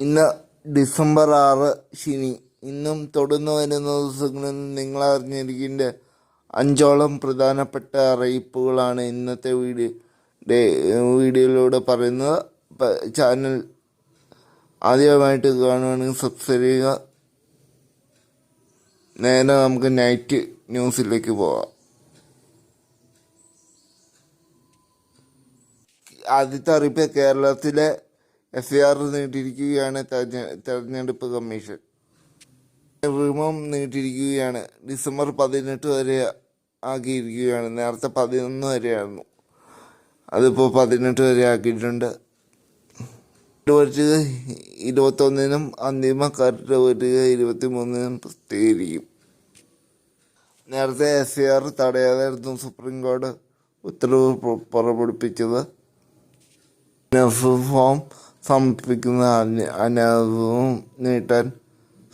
ഇന്ന് ഡിസംബർ ആറ് ശനി. ഇന്നും തുടർന്ന് വരുന്ന ദിവസങ്ങളിൽ നിങ്ങൾ അറിഞ്ഞിരിക്കേണ്ട അഞ്ചോളം പ്രധാനപ്പെട്ട അറിയിപ്പുകളാണ് ഇന്നത്തെ വീഡിയോ വീഡിയോയിലൂടെ പറയുന്നത് ചാനൽ ആദ്യമായിട്ട് കാണുകയാണെങ്കിൽ സബ്സ്ക്രൈബ് ചെയ്യുക. നേരെ നമുക്ക് നൈറ്റ് ന്യൂസിലേക്ക് പോവാം. ആദ്യത്തെ അറിയിപ്പ് കേരളത്തിലെ എഫ് ആർ നീട്ടിയിരിക്കുകയാണ് തെരഞ്ഞെടുപ്പ് കമ്മീഷൻ. റിമം നീട്ടിയിരിക്കുകയാണ് ഡിസംബർ പതിനെട്ട് വരെ ആക്കിയിരിക്കുകയാണ്. നേരത്തെ പതിനൊന്ന് വരെയായിരുന്നു. അതിപ്പോൾ പതിനെട്ട് വരെ ആക്കിയിട്ടുണ്ട്. പറ്റിക ഇരുപത്തൊന്നിനും അന്തിമ കരട് പറ്റുക ഇരുപത്തി മൂന്നിനും പ്രസിദ്ധീകരിക്കും നേരത്തെ എസ് ഐ ആർ തടയാതായിരുന്നു സുപ്രീം കോടതി ഉത്തരവ് പുറപ്പെടുപ്പിച്ചത്. ഫോം സമർപ്പിക്കുന്ന അനാദവും നീട്ടാൻ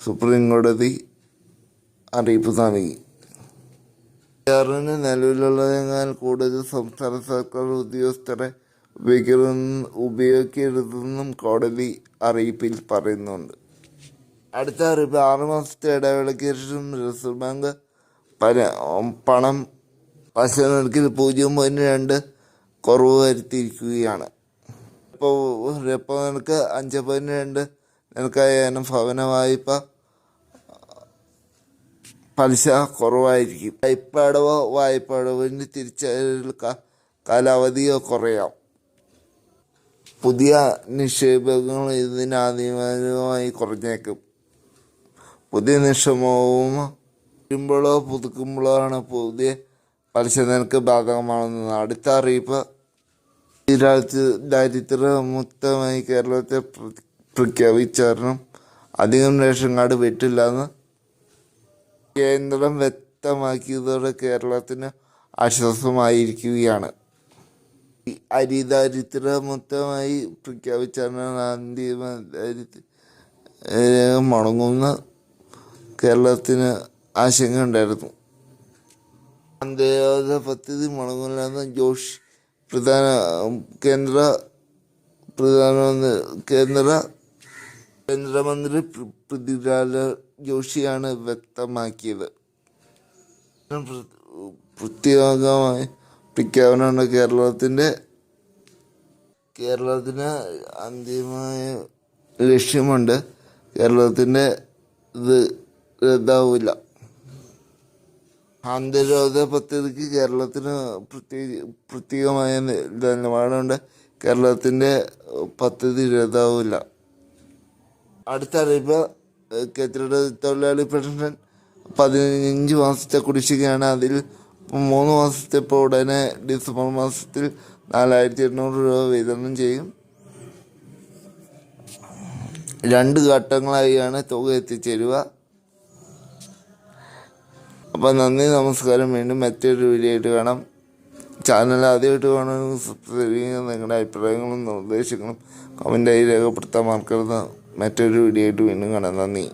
സുപ്രീം കോടതി അറിയിപ്പ് നൽകി. ആറിന് നിലവിലുള്ളതിനാൽ കൂടുതൽ സംസ്ഥാന സർക്കാർ ഉദ്യോഗസ്ഥരെ ഉപയോഗിക്കുന്ന ഉപയോഗിക്കരുതെന്നും കോടതി അറിയിപ്പിൽ പറയുന്നുണ്ട്. അടുത്ത അറിയിപ്പ് ആറ് മാസത്തെ ഇടവേളയ്ക്ക് ശേഷം റിസർവ് ബാങ്ക് പല പണം പലിശ നിരക്കിൽ പൂജ്യം പോയിന്റ് രണ്ട് കുറവ് വരുത്തിയിരിക്കുകയാണ്. ഇപ്പോൾ ഇപ്പോൾ നിനക്ക് അഞ്ച് പോയിന്റ് രണ്ട്. നിനക്ക് ഏനം ഭവന വായ്പ പലിശ കുറവായിരിക്കും. വായ്പ അടവോ വായ്പ അടവിന് തിരിച്ചറിയൽ ക- കാലാവധിയോ കുറയാം. പുതിയ നിക്ഷേപങ്ങൾ ഇതിനാധികമായി കുറഞ്ഞേക്കും. പുതിയ നിക്ഷേപവും വരുമ്പോഴോ പുതുക്കുമ്പോഴോ ആണ് പുതിയ പലിശ നിരക്ക് ബാധകമാണെന്ന് അടുത്ത അറിയിപ്പ് ദാരിദ്ര്യമുക്തമായി കേരളത്തെ പ്ര- പ്രഖ്യാപിച്ചാരണം അധികം റേഷൻ കാർഡ് വിട്ടില്ലെന്ന് കേന്ദ്രം വ്യക്തമാക്കിയതോടെ കേരളത്തിന് ആശ്വാസമായിരിക്കുകയാണ്. അരി ദാരിദ്ര്യമുക്തമായി പ്രഖ്യാപിച്ചാണ് അന്തിമ ദാരിദ്ര്യ മുടങ്ങുന്ന കേരളത്തിന് ആശങ്ക ഉണ്ടായിരുന്നു അന്ത്യോദയ പദ്ധതി മുടങ്ങില്ലെന്ന് ജോഷി പ്രധാന കേന്ദ്ര പ്രധാനമന്ത്രി കേന്ദ്ര കേന്ദ്രമന്ത്രി പൃഥ്വിരാജ് ജോഷിയാണ് വ്യക്തമാക്കിയത്. പ്രത്യേകമായ പ്രഖ്യാപനമാണ് കേരളത്തിന്റെ കേരളത്തിന് അന്തിമമായ ലക്ഷ്യമുണ്ട്. കേരളത്തിന്റെ ഇത് റദ്ദാവില്ല അന്തരോധ പദ്ധതിക്ക് കേരളത്തിന് പ്രത്യേക പ്രത്യേകമായ നിലപാടുണ്ട്. കേരളത്തിന്റെ പദ്ധതി റദ്ദാവില്ല അടുത്ത അറിയിപ്പ് ഏഹ്, കെട്ടിട തൊഴിലാളി പെൻഷൻ പതിനഞ്ച് മാസത്തെ കുടിശ്ശികയാണ്. അതിൽ മൂന്ന് മാസത്തെ ഇപ്പോൾ ഉടനെ ഡിസംബർ മാസത്തിൽ നാലായിരത്തി എണ്ണൂറ് രൂപ വിതരണം ചെയ്യും. രണ്ട് ഘട്ടങ്ങളായാണ് തുക എത്തിച്ചേരുക. അപ്പം നന്ദി നമസ്കാരം. വീണ്ടും മറ്റൊരു വീഡിയോ ആയിട്ട് കാണാം. ചാനൽ ആദ്യമായിട്ട് കാണുമെങ്കിൽ സബ്സ്ക്രൈബ് ചെയ്യുക നിങ്ങളുടെ അഭിപ്രായങ്ങളും നിർദ്ദേശങ്ങളും കമന്റായി രേഖപ്പെടുത്താൻ മറക്കരുത്. മറ്റൊരു വീഡിയോ ആയിട്ട് വീണ്ടും കാണാം. നന്ദി.